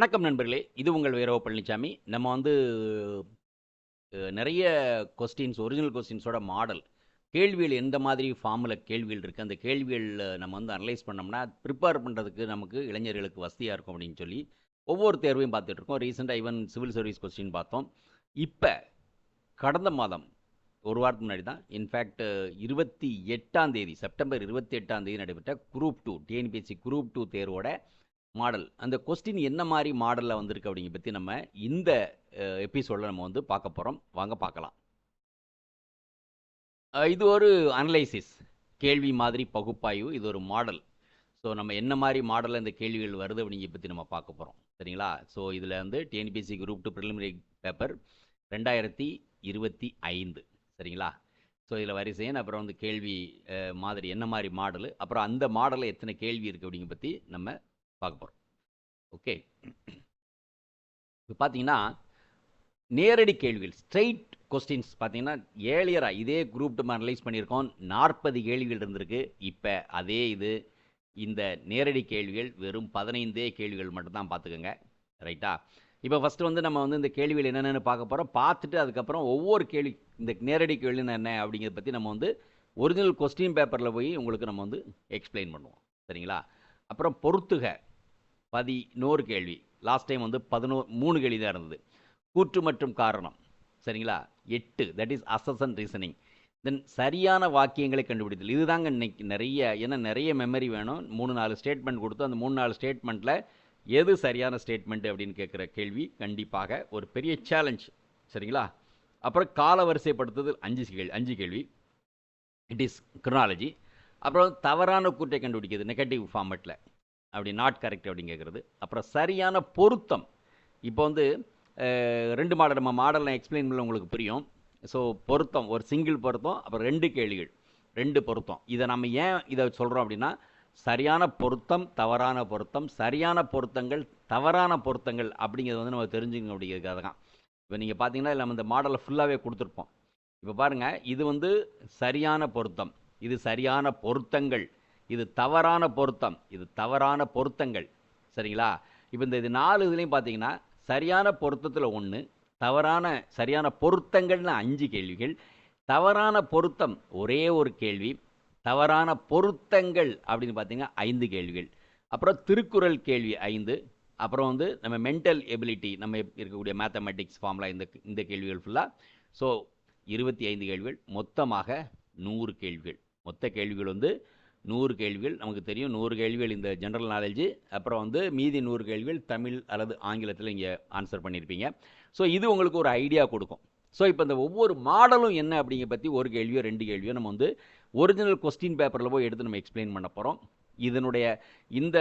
வணக்கம் நண்பர்களே. இது உங்கள் வீரவ பழனிசாமி நம்ம வந்து நிறைய கொஸ்டின்ஸ் ஒரிஜினல் கொஸ்டின்ஸோட மாடல் கேள்விகள் எந்த மாதிரி ஃபார்மில் கேள்விகள் இருக்குது அந்த கேள்விகள் நம்ம வந்து அனலைஸ் பண்ணோம்னா ப்ரிப்பேர் பண்ணுறதுக்கு நமக்கு இளைஞர்களுக்கு வசதியாக இருக்கும் அப்படின்னு சொல்லி ஒவ்வொரு தேர்வையும் பார்த்துட்டு இருக்கோம். ரீசெண்டாக ஈவன் சிவில் சர்வீஸ் கொஸ்டின் பார்த்தோம். இப்போ கடந்த மாதம் ஒரு வாரத்துக்கு முன்னாடி தான் இன்ஃபேக்ட் இருபத்தி எட்டாம் தேதி செப்டம்பர் இருபத்தி எட்டாம் தேதி நடைபெற்ற group two TNPSC group two தேர்வோட model. அந்த கொஸ்டின் என்ன மாதிரி மாடலில் வந்திருக்கு அப்படிங்க பற்றி நம்ம இந்த எபிசோடில் நம்ம வந்து பார்க்க போகிறோம் வாங்க பார்க்கலாம். இது ஒரு அனலைசிஸ் கேள்வி மாதிரி பகுப்பாய்வு. இது ஒரு மாடல். ஸோ நம்ம என்ன மாதிரி மாடலில் இந்த கேள்விகள் வருது அப்படிங்க பற்றி நம்ம பார்க்க போகிறோம் சரிங்களா? ஸோ இதில் வந்து TNPSC group two preliminary paper ரெண்டாயிரத்தி இருபத்தி ஐந்து. சரிங்களா? ஸோ இதில் வரிசையன் அப்புறம் வந்து கேள்வி மாதிரி என்ன மாதிரி மாடலு? அப்புறம் அந்த மாடலில் எத்தனை கேள்வி இருக்குது அப்படிங்க பற்றி நம்ம பார்க்க போகிறோம் ஓகே இப்போ பார்த்தீங்கன்னா நேரடி கேள்விகள் ஸ்ட்ரெயிட் கொஸ்டின்ஸ் பார்த்தீங்கன்னா ஏழியராக இதே குரூப் நம்ம அனலைஸ் பண்ணியிருக்கோம். நாற்பது கேள்விகள் இருந்திருக்கு. இப்போ அதே இது இந்த நேரடி கேள்விகள் வெறும் பதினைந்தே கேள்விகள் மட்டும்தான் பார்த்துக்கோங்க ரைட்டா இப்போ ஃபஸ்ட்டு வந்து நம்ம வந்து இந்த கேள்விகள் என்னென்னு பார்க்க போகிறோம் பார்த்துட்டு அதுக்கப்புறம் ஒவ்வொரு கேள்வி இந்த நேரடி கேள்வின்னு என்ன அப்படிங்கிறத பற்றி நம்ம வந்து ஒரிஜினல் கொஸ்டின் பேப்பரில் போய் உங்களுக்கு நம்ம வந்து எக்ஸ்பிளைன் பண்ணுவோம். சரிங்களா? அப்புறம் பொறுத்துக. பதினோரு கேள்வி. லாஸ்ட் டைம் வந்து பதினோ மூணு கேள்வி தான் இருந்தது. கூற்று மற்றும் காரணம். சரிங்களா? எட்டு. தட் இஸ் அசஸ் ரீசனிங் தென் சரியான வாக்கியங்களை கண்டுபிடித்தல். இதுதாங்க இன்னைக்கு நிறைய ஏன்னா நிறைய மெமரி வேணும். மூணு நாலு ஸ்டேட்மெண்ட் கொடுத்து அந்த மூணு நாலு ஸ்டேட்மெண்ட்டில் எது சரியான ஸ்டேட்மெண்ட் அப்படின்னு கேட்குற கேள்வி கண்டிப்பாக ஒரு பெரிய சேலஞ்ச் சரிங்களா? அப்புறம் கால வரிசைப்படுத்துதல் அஞ்சு கேள்வி அஞ்சு கேள்வி. இட் இஸ் கிருனாலஜி அப்புறம் தவறான கூற்றை கண்டுபிடிக்கிறது நெகட்டிவ் ஃபார்மெட்டில் அப்படி நாட் கரெக்ட் அப்படின்னு கேட்குறது. அப்புறம் சரியான பொருத்தம். இப்போ வந்து ரெண்டு மாடல் நம்ம மாடல் நான் எக்ஸ்பிளைன் பண்ண உங்களுக்கு புரியும். ஸோ பொருத்தம் ஒரு சிங்கிள் பொருத்தம் அப்புறம் ரெண்டு கேள்விகள் ரெண்டு பொருத்தம். இதை நம்ம ஏன் இதை சொல்கிறோம் அப்படின்னா சரியான பொருத்தம் தவறான பொருத்தம் சரியான பொருத்தங்கள் தவறான பொருத்தங்கள் அப்படிங்கிறது வந்து நம்ம தெரிஞ்சுக்கணும் அப்படிங்கிறதுக்காக தான். இப்போ நீங்கள் பார்த்தீங்கன்னா நம்ம இந்த மாடலை ஃபுல்லாகவே கொடுத்துருப்போம். இப்போ பாருங்கள் இது வந்து சரியான பொருத்தம். இது சரியான பொருத்தங்கள். இது தவறான பொருத்தம். இது தவறான பொருத்தங்கள். சரிங்களா? இப்போ இந்த இது நாலு இதுலேயும் பார்த்தீங்கன்னா சரியான பொருத்தத்தில் ஒன்று தவறான சரியான பொருத்தங்கள்னு அஞ்சு கேள்விகள். தவறான பொருத்தம் ஒரே ஒரு கேள்வி தவறான பொருத்தங்கள் அப்படின்னு பார்த்தீங்கன்னா ஐந்து கேள்விகள். அப்புறம் திருக்குறள் கேள்வி ஐந்து அப்புறம் வந்து நம்ம மென்டல் எபிலிட்டி நம்ம இருக்கக்கூடிய மேத்தமெட்டிக்ஸ் ஃபார்முலா இந்த இந்த கேள்விகள் ஃபுல்லாக ஸோ இருபத்தி ஐந்து கேள்விகள் மொத்தமாக நூறு கேள்விகள். மொத்த கேள்விகள் வந்து நூறு கேள்விகள் நமக்கு தெரியும் நூறு கேள்விகள் இந்த ஜென்ரல் நாலேஜ் அப்புறம் வந்து மீதி நூறு கேள்விகள் தமிழ் அல்லது ஆங்கிலத்தில் இங்கே ஆன்சர் பண்ணியிருப்பீங்க ஸோ இது உங்களுக்கு ஒரு ஐடியா கொடுக்கும். ஸோ இப்போ இந்த ஒவ்வொரு மாடலும் என்ன அப்படிங்கிற பற்றி ஒரு கேள்வியோ ரெண்டு கேள்வியோ நம்ம வந்து ஒரிஜினல் கொஸ்டின் பேப்பரில் போய் எடுத்து நம்ம எக்ஸ்பிளைன் பண்ண போகிறோம் இதனுடைய இந்த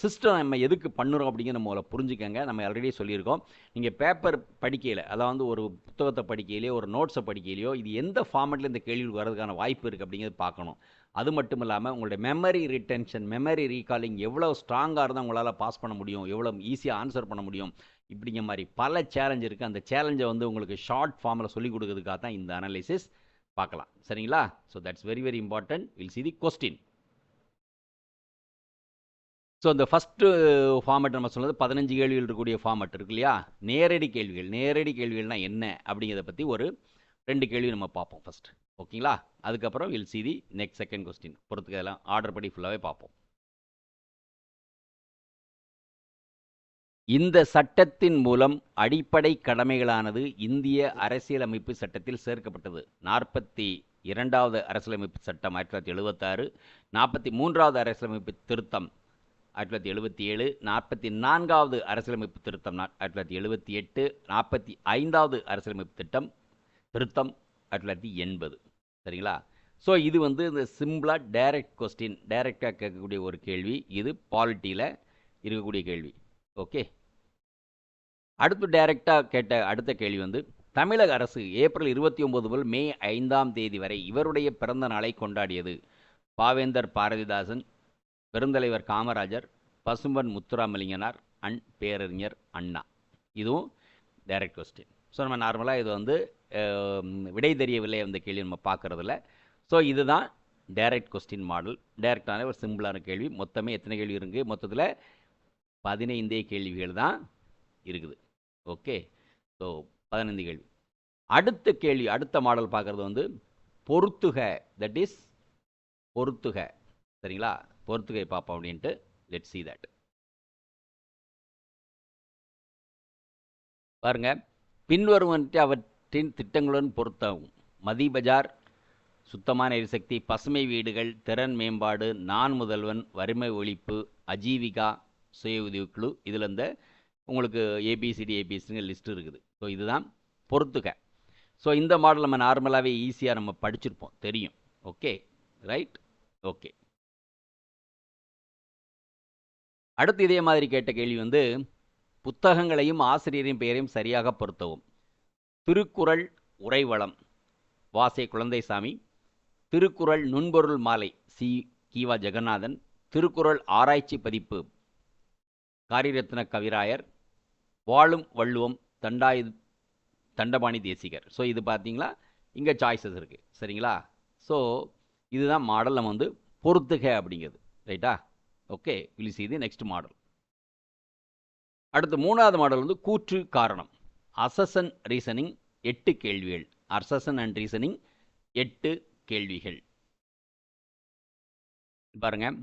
சிஸ்டம் நம்ம எதுக்கு பண்ணுறோம் அப்படிங்கிற நம்ம முதல்ல புரிஞ்சுக்கங்க. நம்ம ஆல்ரெடி சொல்லியிருக்கோம். நீங்கள் பேப்பர் படிக்கையில் அதாவது ஒரு புத்தகத்தை படிக்கையிலையோ ஒரு நோட்ஸை படிக்கையிலையோ இது எந்த ஃபார்மெட்டில் இந்த கேள்விகள் வர்றதுக்கான வாய்ப்பு இருக்குது அப்படிங்கிறது பார்க்கணும். அது மட்டும் இல்லாமல் உங்களுடைய மெமரி ரிட்டென்ஷன் மெமரி ரீகாலிங் எவ்வளோ ஸ்ட்ராங்காக இருந்தால் உங்களால் பாஸ் பண்ண முடியும் எவ்வளோ ஈஸியாக ஆன்சர் பண்ண முடியும் இப்படிங்கிற மாதிரி பல சேலஞ்ச் இருக்குது அந்த சேலஞ்சை வந்து உங்களுக்கு ஷார்ட் ஃபார்மில் சொல்லிக் கொடுக்கறதுக்காக தான் இந்த அனாலிசிஸ் பார்க்கலாம். சரிங்களா? So that's very very important will see the question so இந்த ஃபஸ்ட்டு ஃபார்மேட் நம்ம சொன்னது பதினஞ்சு கேள்விகள் இருக்கக்கூடிய ஃபார்மேட் இருக்கு இல்லையா? நேரடி கேள்விகள். நேரடி கேள்விகள்னா என்ன அப்படிங்கிறத பற்றி ஒரு ரெண்டு கேள்வி நம்ம பார்ப்போம் ஃபர்ஸ்ட் ஓகேங்களா? அதுக்கப்புறம் will see the next second question பொறுத்துக்கு அதெல்லாம் ஆர்டர் படி ஃபுல்லாகவே பார்ப்போம். இந்த சட்டத்தின் மூலம் அடிப்படை கடமைகளானது இந்திய அரசியலமைப்பு சட்டத்தில் சேர்க்கப்பட்டது. நாற்பத்தி இரண்டாவது அரசியலமைப்பு சட்டம் ஆயிரத்தி தொள்ளாயிரத்தி எழுபத்தாறு நாற்பத்தி மூன்றாவது அரசியலமைப்பு திருத்தம் ஆயிரத்தி தொள்ளாயிரத்தி எழுபத்தி ஏழு நாற்பத்தி நான்காவது அரசியலமைப்பு திருத்தம் ஆயிரத்தி தொள்ளாயிரத்தி எழுபத்தி எட்டு நாற்பத்தி ஐந்தாவது அரசியலமைப்பு திட்டம் திருத்தம் ஆயிரத்தி தொள்ளாயிரத்தி எண்பது சரிங்களா? ஸோ இது வந்து இந்த சிம்பிளாக டைரக்ட் கொஸ்டின் டைரெக்டாக கேட்கக்கூடிய ஒரு கேள்வி. இது பாலிட்டியில் இருக்கக்கூடிய கேள்வி. ஓகே அடுத்து டைரெக்டாக கேட்ட அடுத்த கேள்வி வந்து தமிழக அரசு ஏப்ரல் இருபத்தி ஒன்பது முதல் மே ஐந்தாம் தேதி வரை இவருடைய பிறந்த நாளை கொண்டாடியது. பாவேந்தர் பாரதிதாசன் பெருந்தலைவர் காமராஜர் பசும்பன் முத்துராமலிங்கனார் அண்ட் பேரறிஞர் அண்ணா. இதுவும் டைரக்ட் கொஸ்டின் ஸோ நம்ம நார்மலாக இது வந்து விடை தெரியவில்லை அந்த கேள்வி நம்ம பார்க்குறதில்ல. ஸோ இதுதான் டைரக்ட் கொஸ்டின் மாடல் டைரக்டான ஒரு சிம்பிளான கேள்வி. மொத்தமே எத்தனை கேள்வி இருக்குது மொத்தத்தில் பதினைந்தே கேள்விகள் தான் இருக்குது. ஓகே ஸோ பதினைந்து கேள்வி. அடுத்த கேள்வி அடுத்த மாடல் பார்க்குறது வந்து பொறுத்துக. தட் இஸ் பொறுத்துக. சரிங்களா? பொறுத்துகை பார்ப்போம் அப்படின்ட்டு லெட் சி தட் பாருங்க பின்வருவன்ட்டு அவற்றின் திட்டங்களுடன் பொருத்தாகும். மதி பஜார் சுத்தமான எரிசக்தி பசுமை வீடுகள் திறன் மேம்பாடு நான் முதல்வன் வறுமை ஒழிப்பு அஜீவிகா சுய உதவிக்குழு இதில் இந்த உங்களுக்கு ஏபிசிடி ஏபிசிங்க லிஸ்ட் இருக்குது. ஸோ இதுதான் பொறுத்துக்க ஸோ இந்த மாடல் நம்ம நார்மலாகவே ஈஸியாக நம்ம படிச்சிருப்போம். தெரியும். ஓகே ரைட் ஓகே அடுத்து இதே மாதிரி கேட்ட கேள்வி வந்து புத்தகங்களையும் ஆசிரியரின் பெயரையும் சரியாக பொருத்தவும். திருக்குறள் உரைவளம் வாசே குழந்தைசாமி. திருக்குறள் நுண்பொருள் மாலை. சி. கீவா ஜெகநாதன். திருக்குறள் ஆராய்ச்சி பதிப்பு. காரிரத்ன கவிராயர். வாழும் வள்ளுவம் தண்டாய் தண்டபாணி தேசிகர். ஸோ இது பார்த்தீங்களா? இங்கே சாய்ஸஸ் இருக்குது சரிங்களா? ஸோ இதுதான் மாடல் நம்ம வந்து பொறுத்துக அப்படிங்கிறது. ரைட்டா okay will see the next model அடுத்து மூணாவது மாடல் வந்து கூற்று காரணம். அசசன் ரீசனிங் எட்டு கேள்விகள். அசசன் அண்ட் ரீசனிங் எட்டு கேள்விகள். பாருங்க.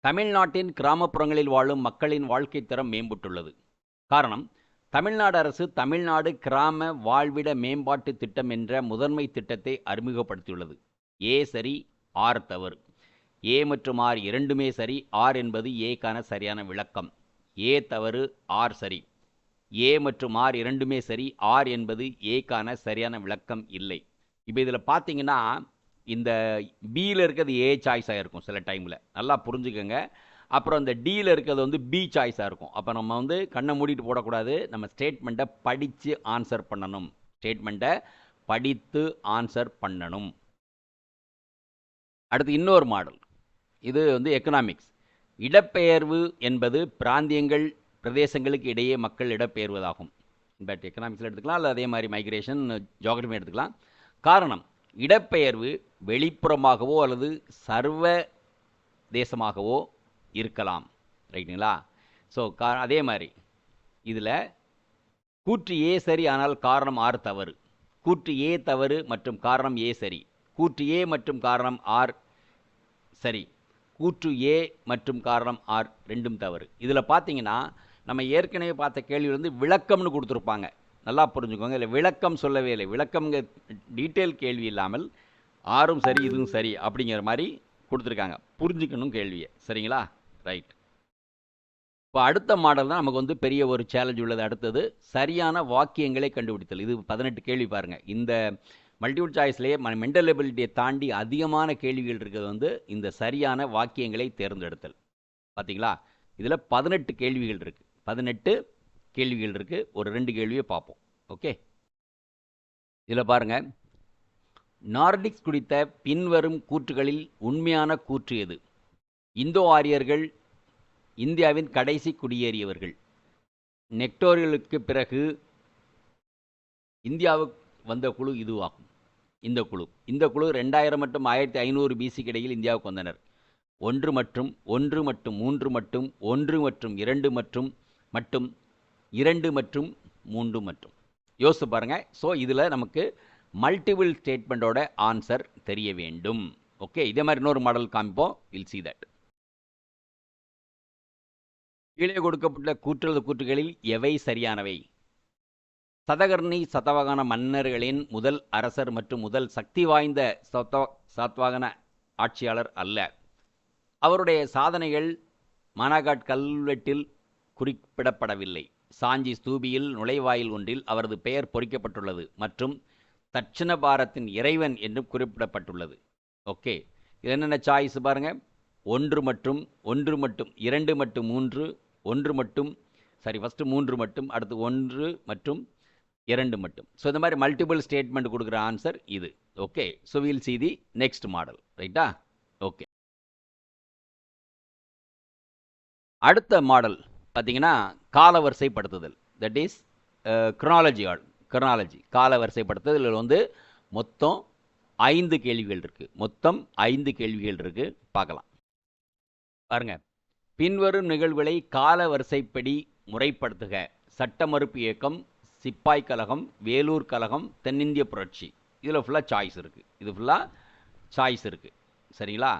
தமிழ்நாட்டின் கிராமப்புறங்களில் வாழும் மக்களின் வாழ்க்கை தரம் மேம்பட்டுள்ளது. காரணம் தமிழ்நாடு அரசு தமிழ்நாடு கிராம வாழ்விட மேம்பாட்டு திட்டம் என்ற முதன்மை திட்டத்தை அறிமுகப்படுத்தியுள்ளது. ஏ சரி ஆர் தவறு. ஏ மற்றும் ஆர் இரண்டுமே சரி ஆர் என்பது ஏக்கான சரியான விளக்கம். ஏ தவறு ஆர் சரி. ஏ மற்றும் ஆர் இரண்டுமே சரி ஆர் என்பது ஏக்கான சரியான விளக்கம் இல்லை. இப்போ இதில் பார்த்தீங்கன்னா இந்த பியில் இருக்கிறது ஏ சாய்ஸாக இருக்கும் சில டைமில் நல்லா புரிஞ்சுக்கோங்க. அப்புறம் இந்த டியில் இருக்கிறது வந்து பி சாய்ஸாக இருக்கும். அப்போ நம்ம வந்து கண்ணை மூடிட்டு போடக்கூடாது. நம்ம ஸ்டேட்மெண்ட்டை படித்து ஆன்சர் பண்ணணும். ஸ்டேட்மெண்ட்டை படித்து ஆன்சர் பண்ணணும். அடுத்து இன்னொரு மாடல் இது வந்து எக்கனாமிக்ஸ் இடப்பெயர்வு என்பது பிராந்தியங்கள் பிரதேசங்களுக்கு இடையே மக்கள் இடப்பெயர்வதாகும். பட் எக்கனாமிக்ஸில் எடுத்துக்கலாம் அல்லது அதே மாதிரி மைக்ரேஷன் ஜியாகிரபி எடுத்துக்கலாம். காரணம் இடப்பெயர்வு வெளிப்புறமாகவோ அல்லது சர்வ தேசமாகவோ இருக்கலாம். ரைட்டுங்களா ஸோ கா அதே மாதிரி இதில் கூற்று ஏ சரி ஆனால் காரணம் ஆர் தவறு. கூற்று ஏ தவறு மற்றும் காரணம் ஏ சரி. கூற்று ஏ மற்றும் காரணம் ஆர் சரி. கூற்று ஏ மற்றும் காரணம் ஆர் ரெண்டும் தவறு. இதில் பார்த்தீங்கன்னா நம்ம ஏற்கனவே பார்த்த கேள்வி வந்து விளக்கம்னு கொடுத்துருப்பாங்க. நல்லா புரிஞ்சுக்கோங்க. இல்லை விளக்கம் சொல்லவே இல்லை. விளக்கம்ங்க டீட்டெயில் கேள்வி இல்லாமல் ஆறும் சரி இதுவும் சரி அப்படிங்கிற மாதிரி கொடுத்துருக்காங்க. புரிஞ்சுக்கணும் கேள்வியை. சரிங்களா? ரைட். இப்போ அடுத்த மாடல் தான் நமக்கு வந்து பெரிய ஒரு சேலஞ்ச் உள்ளது. அடுத்தது சரியான வாக்கியங்களை கண்டுபிடித்தல். இது பதினெட்டு கேள்வி பாருங்கள் இந்த மல்டிபிள் சாய்ஸ்லேயே மென்டல் எபிலிட்டியை தாண்டி அதிகமான கேள்விகள் இருக்கிறது வந்து இந்த சரியான வாக்கியங்களை தேர்ந்தெடுத்தல். பார்த்தீங்களா இதில் பதினெட்டு கேள்விகள் இருக்குது பதினெட்டு கேள்விகள் இருக்குது ஒரு ரெண்டு கேள்வியை பார்ப்போம். ஓகே? இதில் பாருங்கள் நார்டிக்ஸ் குறித்த பின்வரும் கூற்றுகளில் உண்மையான கூற்று எது? இந்தோ ஆரியர்கள் இந்தியாவின் கடைசி குடியேறியவர்கள். நெக்டோரியலுக்கு பிறகு இந்தியாவுக்கு வந்த குழு இதுவாகும். இந்த குழு. இந்த குழு ரெண்டாயிரம் மற்றும் ஆயிரத்தி ஐநூறு பிசிக்கு இடையில் இந்தியாவுக்கு வந்தனர். ஒன்று மற்றும் ஒன்று மற்றும் மூன்று மற்றும் ஒன்று மற்றும் இரண்டு மற்றும் மற்றும் இரண்டு மற்றும் மூன்று மற்றும். யோசித்து பாருங்கள் ஸோ இதில் நமக்கு மல்டிபிள் ஸ்டேட்மெண்ட்டோட ஆன்சர் தெரிய வேண்டும். ஓகே இதே மாதிரி இன்னொரு மாடல் காமிப்போம். வில் சி தட் கீழே கொடுக்கப்பட்ட கூற்றுள்ள கூற்றுகளில் எவை சரியானவை? சதகர்ணி சதவகன மன்னர்களின் முதல் அரசர் மற்றும் முதல் சக்தி வாய்ந்த சத்த சாத்வாகன ஆட்சியாளர் அல்ல. அவருடைய சாதனைகள் மானாகாட் கல்வெட்டில் குறிப்பிடப்படவில்லை. சாஞ்சி ஸ்தூபியில் நுழைவாயில் ஒன்றில் அவரது பெயர் பொறிக்கப்பட்டுள்ளது மற்றும் தட்சிண பாரத்தின் இறைவன் என்றும் குறிப்பிடப்பட்டுள்ளது. ஓகே இது என்னென்ன சாய்ஸ் பாருங்க. ஒன்று மற்றும் ஒன்று மட்டும் இரண்டு மற்றும் மூன்று ஒன்று மட்டும் சாரி ஃபஸ்ட்டு மூன்று மட்டும் அடுத்து ஒன்று மற்றும் இரண்டு மட்டும். ஸோ இந்த மாதிரி மல்டிபிள் ஸ்டேட்மெண்ட் கொடுக்குற ஆன்சர் இது. Okay so will see the next model ரைட்டா ஓகே அடுத்த மாடல் பார்த்தீங்கன்னா காலவரிசைப்படுத்துதல். That is chronology all chronology காலவரிசைப்படுத்துதல் இதில் வந்து மொத்தம் ஐந்து கேள்விகள் இருக்குது மொத்தம் ஐந்து கேள்விகள் இருக்குது பார்க்கலாம். பாருங்க. பின்வரும் நிகழ்வுகளை கால வரிசைப்படி முறைப்படுத்துக. சட்ட மறுப்பு இயக்கம் சிப்பாய் கழகம் வேலூர் கழகம் தென்னிந்திய புரட்சி. இதில் ஃபுல்லாக சாய்ஸ் இருக்குது இது ஃபுல்லாக சாய்ஸ் இருக்குது சரிங்களா?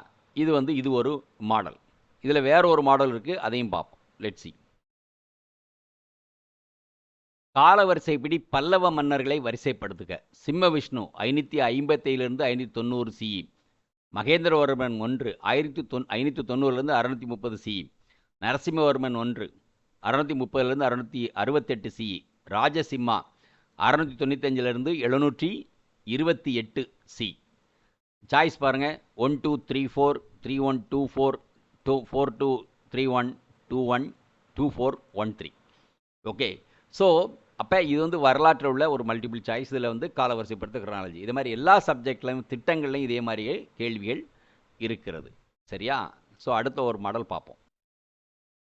இது வந்து இது ஒரு மாடல் இதில் வேற ஒரு மாடல் இருக்குது அதையும் பார்ப்போம். லெட் சி பல்லவ மன்னர்களை வரிசைப்படுத்துக. சிம்ம விஷ்ணு ஐநூற்றி ஐம்பத்தையிலிருந்து ஐநூற்றி தொண்ணூறு சிஇ மகேந்திரவர்மன் ஒன்று ஆயிரத்தி தொன் ஐநூற்றி தொண்ணூறுலேருந்து அறுநூற்றி முப்பது சிஇ நரசிம்மவர்மன் ஒன்று அறுநூற்றி முப்பதுலேருந்து அறுநூற்றி அறுபத்தெட்டு சிஇ ராஜசிம்மா அறநூற்றி தொண்ணூத்தஞ்சிலேருந்து எழுநூற்றி இருபத்தி எட்டு சி. சாய்ஸ் பாருங்கள் one two three four three one two four two four two three one two one two four one three. Okay so அப்போ இது வந்து வரலாற்றில் உள்ள ஒரு மல்டிபிள் சாய்ஸ் இதில் வந்து காலவரிசைப்படுத்த கிரானாலஜி இது மாதிரி எல்லா சப்ஜெக்ட்லையும் திட்டங்கள்லையும் இதே மாதிரியே கேள்விகள் இருக்கிறது. சரியா? ஸோ அடுத்த ஒரு மாடல் பார்ப்போம்.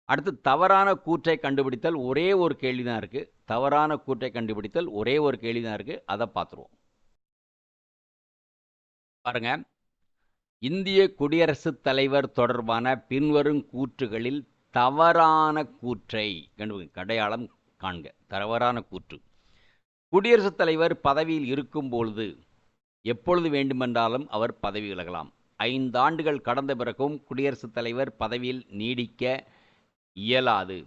அடுத்து தவறான கூற்றை கண்டுபிடித்தல் ஒரே ஒரு கேள்வி தான் இருக்குது தவறான கூற்றை கண்டுபிடித்தல் ஒரே ஒரு கேள்வி தான் இருக்குது அதை பார்த்துருவோம். பாருங்க. இந்திய குடியரசுத் தலைவர் தொடர்பான பின்வரும் கூற்றுகளில் தவறான கூற்றை கண்டு அடையாளம் காண்க. தவறான கூற்று. குடியரசுத் தலைவர் பதவியில் இருக்கும் பொழுது எப்பொழுது வேண்டுமென்றாலும் அவர் பதவி விலகலாம். ஐந்து ஆண்டுகள் கடந்த பிறகும் குடியரசுத் தலைவர் பதவியில் நீடிக்க இயலாது.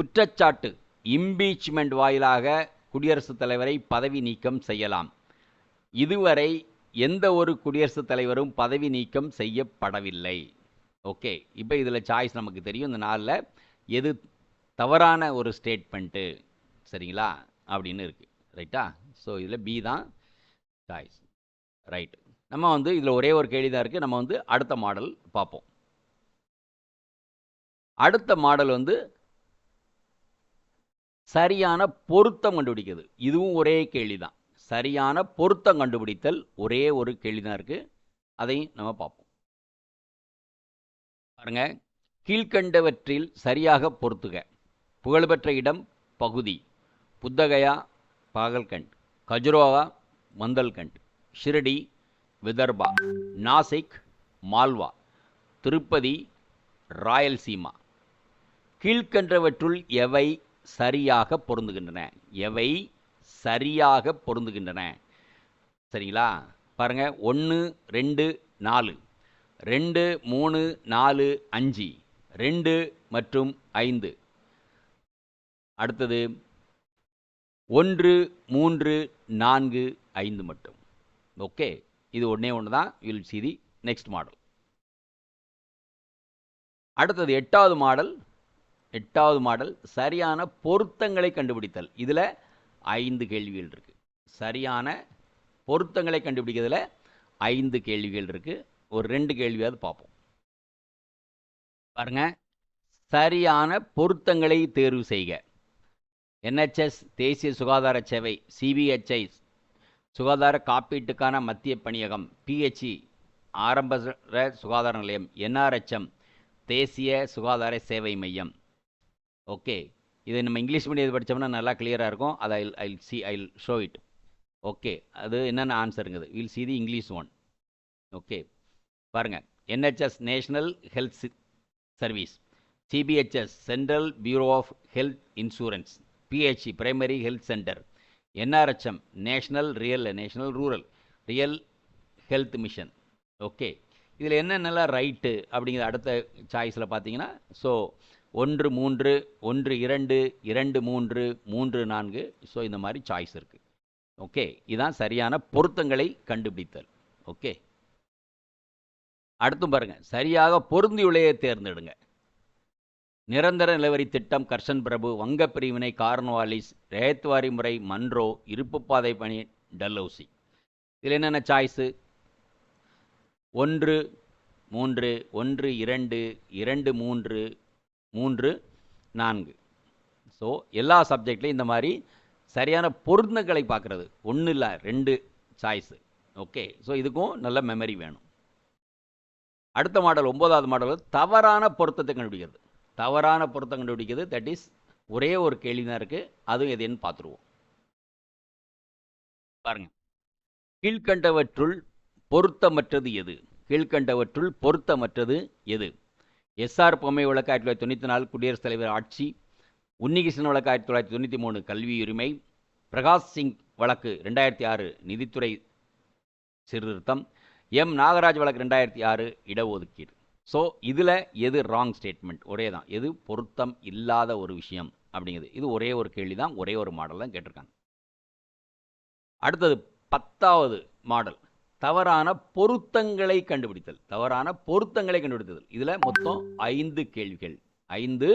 குற்றச்சாட்டு இம்பீச்மெண்ட் வாயிலாக குடியரசுத் தலைவரை பதவி நீக்கம் செய்யலாம். இதுவரை எந்த ஒரு குடியரசுத் தலைவரும் பதவி நீக்கம் செய்யப்படவில்லை. ஓகே இப்போ இதில் சாய்ஸ் நமக்கு தெரியும். இந்த நாளில் எது தவறான ஒரு ஸ்டேட்மெண்ட்டு சரிங்களா? அப்படின்னு இருக்குது ரைட்டா ஸோ இதில் பி தான் சாய்ஸ் ரைட் நம்ம வந்து இதில் ஒரே ஒரு கேள்வி தான் இருக்குது நம்ம வந்து அடுத்த மாடல் பார்ப்போம். அடுத்த மாடல் வந்து சரியான பொருத்தம் கண்டுபிடிக்கிறது. இதுவும் ஒரே கேள்வி தான் சரியான பொருத்தம் கண்டுபிடித்தல் ஒரே ஒரு கேள்வி தான் இருக்குது அதையும் நம்ம பார்ப்போம். பாருங்க. கீழ்கண்டவற்றில் சரியாக பொருத்துக. புகழ்பெற்ற இடம் பகுதி. புத்தகயா? பாகல்கண்ட் கஜுரோவா? மந்தல்கண்ட் ஷிரடி? விதர்பா. நாசிக்? மால்வா. திருப்பதி? ராயல்சீமா. கீழ்கண்டவற்றுள் எவை சரியாக பொருந்துகின்றன. எவை சரியாக பொருந்துகின்றன. சரிங்களா? பாருங்க ஒன்று ரெண்டு நாலு. ரெண்டு மூணு நாலு அஞ்சு. ரெண்டு மற்றும் ஐந்து. அடுத்தது ஒன்று மூன்று நான்கு ஐந்து மட்டும். ஓகே? இது ஒன்றே ஒன்று தான். Will see the next model அடுத்தது எட்டாவது மாடல் எட்டாவது மாடல் சரியான பொருத்தங்களை கண்டுபிடித்தல். இதில் ஐந்து கேள்விகள் இருக்குது சரியான பொருத்தங்களை கண்டுபிடிக்கிறதுல ஐந்து கேள்விகள் இருக்குது ஒரு ரெண்டு கேள்வியாவது பார்ப்போம். பாருங்கள் சரியான பொருத்தங்களை தேர்வு செய்க. என்ஹெச்எஸ் தேசிய சுகாதார சேவை சிபிஹெச்ஐ சுகாதார காப்பீட்டுக்கான மத்திய பணியகம் பிஹெச்இ ஆரம்ப சுகாதார நிலையம் என்ஆர்ஹெச்எம் தேசிய சுகாதார சேவை மையம். ஓகே இதை நம்ம இங்கிலீஷ் மீடியம் படித்தோம்னா நல்லா கிளியராக இருக்கும். அதை I I see I show it okay அது என்னென்ன ஆன்சருங்குது will see the English one okay பாருங்கள் NHS national health service CBHS central bureau of health insurance PHC primary health centre NRHM national real national rural real health mission okay இதில் என்னென்னலாம் right அப்படிங்கிற அடுத்த சாய்ஸில் பார்த்தீங்கன்னா so ஒன்று மூன்று ஒன்று இரண்டு இரண்டு மூன்று மூன்று நான்கு. ஸோ இந்த மாதிரி சாய்ஸ் இருக்குது ஓகே இதான் சரியான பொருத்தங்களை கண்டுபிடித்தல். ஓகே அடுத்தும் பாருங்கள் சரியாக பொருந்தியுள்ளையை தேர்ந்தெடுங்க. நிரந்தர நிலவரி திட்டம் கர்ஷன் பிரபு வங்க பிரிவினை கார்னவாலிஸ் ரேத்வாரி முறை மன்றோ இருப்புப்பாதை பணி டல்லௌசி. இதில் என்னென்ன சாய்ஸு ஒன்று மூன்று ஒன்று இரண்டு இரண்டு மூன்று மூன்று நான்கு. ஸோ எல்லா சப்ஜெக்ட்லையும் இந்த மாதிரி சரியான பொருந்தங்களை பார்க்குறது. ஒன்றும் இல்லை ரெண்டு சாய்ஸு ஓகே ஸோ இதுக்கும் நல்ல மெமரி வேணும். அடுத்த மாடல் ஒன்பதாவது மாடல் தவறான பொருத்தத்தை கண்டுபிடிக்கிறது. தவறான பொருத்தம் கண்டுபிடிக்கிறது. தட் இஸ் ஒரே ஒரு கேள்வி தான் இருக்குது அதுவும் எதுன்னு பார்த்துருவோம். பாருங்கள் கீழ்கண்டவற்றுள் பொருத்தமற்றது எது? கீழ்கண்டவற்றுள் பொருத்தமற்றது எது? எஸ்ஆர் பொம்மை வழக்கு ஆயிரத்தி தொள்ளாயிரத்தி தொண்ணூற்றி நாலு குடியரசுத் தலைவர் ஆட்சி உன்னிகிருஷ்ணன் வழக்கு ஆயிரத்தி தொள்ளாயிரத்தி தொண்ணூற்றி மூணு கல்வி உரிமை பிரகாஷ் சிங் வழக்கு ரெண்டாயிரத்தி ஆறு நிதித்துறை சீர்திருத்தம் எம். நாகராஜ் வழக்கு ரெண்டாயிரத்தி ஆறு இடஒதுக்கீடு. ஸோ இதில் எது ராங் ஸ்டேட்மெண்ட் ஒரே தான். எது பொருத்தம் இல்லாத ஒரு விஷயம் அப்படிங்கிறது இது ஒரே ஒரு கேள்வி தான் ஒரே ஒரு மாடல் தான் கேட்டிருக்காங்க. அடுத்தது பத்தாவது மாடல் தவறான பொருத்தங்களை கண்டுபிடித்தல். தவறான பொருத்தங்களை கண்டுபிடித்தல். இதில் மொத்தம் ஐந்து கேள்விகள். ஐந்து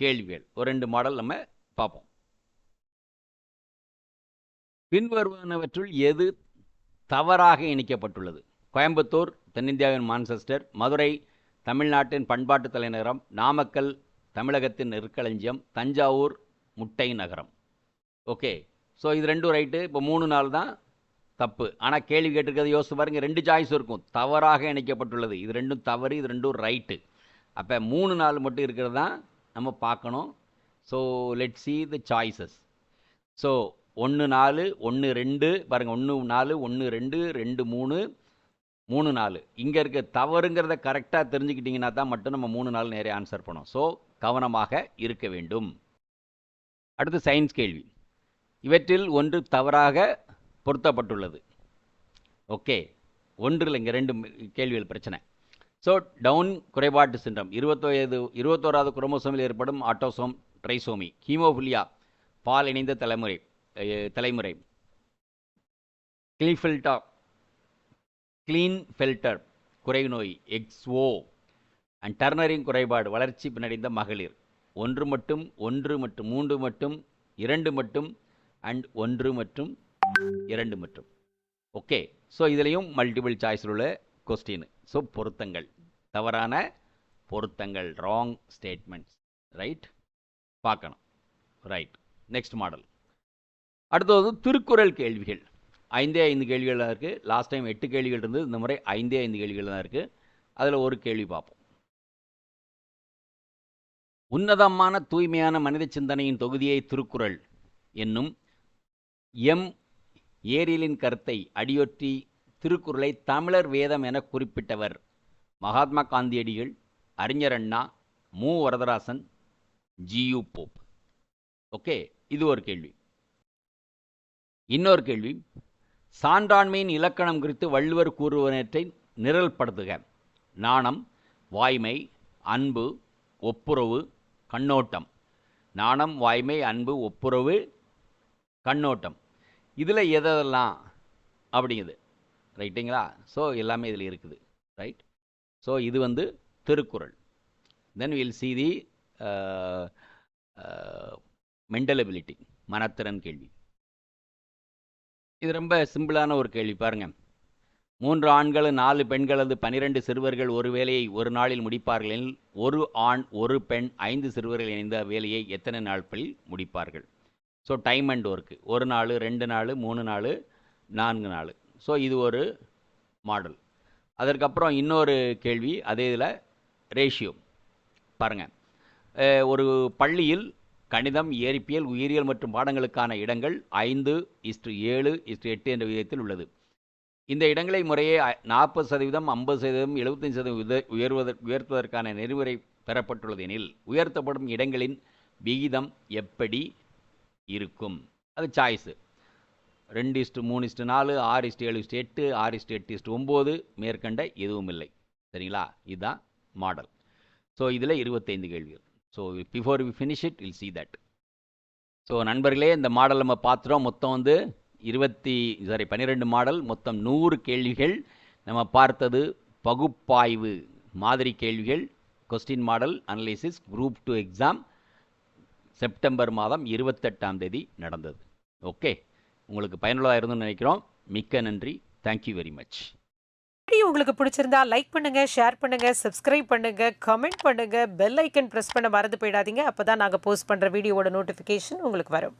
கேள்விகள். ஒரு ரெண்டு மாடல் நம்ம பார்ப்போம். பின்வருவனவற்றுள் எது தவறாக இணைக்கப்பட்டுள்ளது? கோயம்புத்தூர் தென்னிந்தியாவின் மான்செஸ்டர் மதுரை தமிழ்நாட்டின் பண்பாட்டு தலைநகரம் நாமக்கல் தமிழகத்தின் நெற்களஞ்சியம் தஞ்சாவூர் முட்டை நகரம். ஓகே. ஸோ இது ரெண்டும் ரைட்டு. இப்போ மூணு நாள் தான் தப்பு. ஆனால் கேள்வி கேட்டிருக்கிறது யோசிச்சு பாருங்க ரெண்டு சாய்ஸ் இருக்கும். தவறாக இணைக்கப்பட்டுள்ளது. இது ரெண்டும் தவறு இது ரெண்டும் ரைட்டு அப்போ மூணு நாள் மட்டும் இருக்கிறது தான் நம்ம பார்க்கணும். So let see the choices so ஒன்று நாலு ஒன்று ரெண்டு பாருங்கள் ஒன்று நாலு ஒன்று ரெண்டு ரெண்டு மூணு மூணு நாலு. இங்கே இருக்க தவறுங்கிறத கரெக்டாக தெரிஞ்சுக்கிட்டிங்கன்னா தான் மட்டும் நம்ம மூணு நாள் நிறைய ஆன்சர் பண்ணோம் ஸோ கவனமாக இருக்க வேண்டும். அடுத்து சயின்ஸ் கேள்வி. இவற்றில் ஒன்று தவறாக பொருத்தப்பட்டுள்ளது. ஓகே. ஒன்றில் இங்கே ரெண்டு கேள்விகள் பிரச்சனை. ஸோ டவுன் குறைபாட்டு சின்ரம் இருபத்தொயது இருபத்தோராவது குரோமோசோமில் ஏற்படும் ஆட்டோசோம் ட்ரைசோமி. ஹீமோஃபிலியா பால் இணைந்த தலைமுறை தலைமுறை. கிளிஃபில்டா கிளீன் ஃபெல்டர் குறைநோய் எக்ஸ்ஓ அண்ட் டர்னரிங் குறைபாடு வளர்ச்சி பின்னடைந்த மகளிர். ஒன்று மட்டும் ஒன்று மற்றும் மூன்று மட்டும் இரண்டு மட்டும் அண்ட் ஒன்று மற்றும் இரண்டு மற்றும். ஓகே ஸோ இதுலேயும் மல்டிபிள் சாய்ஸில் உள்ள கொஸ்டின் ஸோ பொருத்தங்கள். தவறான பொருத்தங்கள் ராங் ஸ்டேட்மெண்ட்ஸ் ரைட் பார்க்கணும். ரைட் நெக்ஸ்ட் மாடல் அடுத்தது திருக்குறள் கேள்விகள். ஐந்தே ஐந்து கேள்விகள் தான் இருக்குது லாஸ்ட் டைம் எட்டு கேள்விகள் இருந்தது. இந்த முறை ஐந்தே ஐந்து கேள்விகள் தான் இருக்குது அதில் ஒரு கேள்வி பார்ப்போம். உன்னதமான தூய்மையான மனித சிந்தனையின் தொகுதியை திருக்குறள் என்னும் எம் ஏரியலின் கருத்தை அடியொற்றி திருக்குறளை தமிழர் வேதம் என குறிப்பிட்டவர் மகாத்மா காந்தியடிகள் அறிஞர் அண்ணா மு. Varadarasan G U Pope. ஓகே இது ஒரு கேள்வி. இன்னொரு கேள்வி. சான்றாண்மையின் இலக்கணம் குறித்து வள்ளுவர் கூறுவனற்றை நிரல்படுத்துக. நாணம் வாய்மை அன்பு ஒப்புரவு கண்ணோட்டம். நாணம் வாய்மை அன்பு ஒப்புரவு கண்ணோட்டம். இதில் எதெல்லாம் அப்படிங்குது. ரைட்டுங்களா? ஸோ எல்லாமே இதில் இருக்குது. ரைட் ஸோ இது வந்து Thirukkural. Then will see the mental மனத்திறன் கேள்வி. இது ரொம்ப சிம்பிளான ஒரு கேள்வி பாருங்கள் மூன்று ஆண்கள் நாலு பெண்களது பனிரெண்டு சிறுவர்கள் ஒரு வேலையை ஒரு நாளில் முடிப்பார்கள் ஒரு ஆண் ஒரு பெண் ஐந்து சிறுவர்கள் இணைந்த வேலையை எத்தனை நாட்களில் முடிப்பார்கள்? So time and work. ஒரு நாள் ரெண்டு நாள் மூணு நாள் நான்கு நாள். ஸோ இது ஒரு மாடல் அதற்கப்புறம் இன்னொரு கேள்வி அதே இதில் ரேஷியோ பாருங்கள் ஒரு பள்ளியில் கணிதம் இயற்பியல் உயிரியல் மற்றும் பாடங்களுக்கான இடங்கள் ஐந்து இஸ்டு ஏழு இஸ்டு எட்டு என்ற விகிதத்தில் உள்ளது. இந்த இடங்களை முறையே நாற்பது சதவீதம் ஐம்பது சதவீதம் எழுபத்தஞ்சு சதவீதம் உத- உயர்வதற் உயர்த்துவதற்கான நெறிமுறை பெறப்பட்டுள்ளது எனில் உயர்த்தப்படும் இடங்களின் விகிதம் எப்படி? இருக்கும். அது சாய்ஸு ரெண்டு இஸ்ட்டு மூணு இஸ்ட்டு நாலு ஆறு இஸ்ட்டு ஏழு இஸ்ட்டு எட்டு ஆறு இஸ்ட்டு எட்டு இஸ்ட்டு ஒம்பது மேற்கண்ட எதுவும் இல்லை. சரிங்களா? இதுதான் மாடல் ஸோ இதில் இருபத்தைந்து கேள்விகள். So before we finish it will see that so நண்பர்களே இந்த மாடல் நம்ம பார்த்துட்டோம். மொத்தம் வந்து இருபத்தி சாரி பன்னிரெண்டு மாடல் மொத்தம் நூறு கேள்விகள். நம்ம பார்த்தது பகுப்பாய்வு மாதிரி கேள்விகள். Question model analysis group two exam September மாதம் இருபத்தெட்டாம் தேதி நடந்தது. ஓகே உங்களுக்கு பயனுள்ளதாக இருந்துன்னு நினைக்கிறோம். மிக்க நன்றி. தேங்க்யூ வெரி மச் வீடியோ உங்களுக்கு பிடிச்சிருந்தா லைக் பண்ணுங்க ஷேர் பண்ணுங்க சப்ஸ்கிரைப் பண்ணுங்க கமெண்ட் பண்ணுங்க பெல் ஐக்கன் பிரஸ் பண்ண மறந்து போயிடாதீங்க. அப்பதான் நாங்க போஸ்ட் பண்ற வீடியோவோட நோட்டிபிகேஷன் உங்களுக்கு வரும்.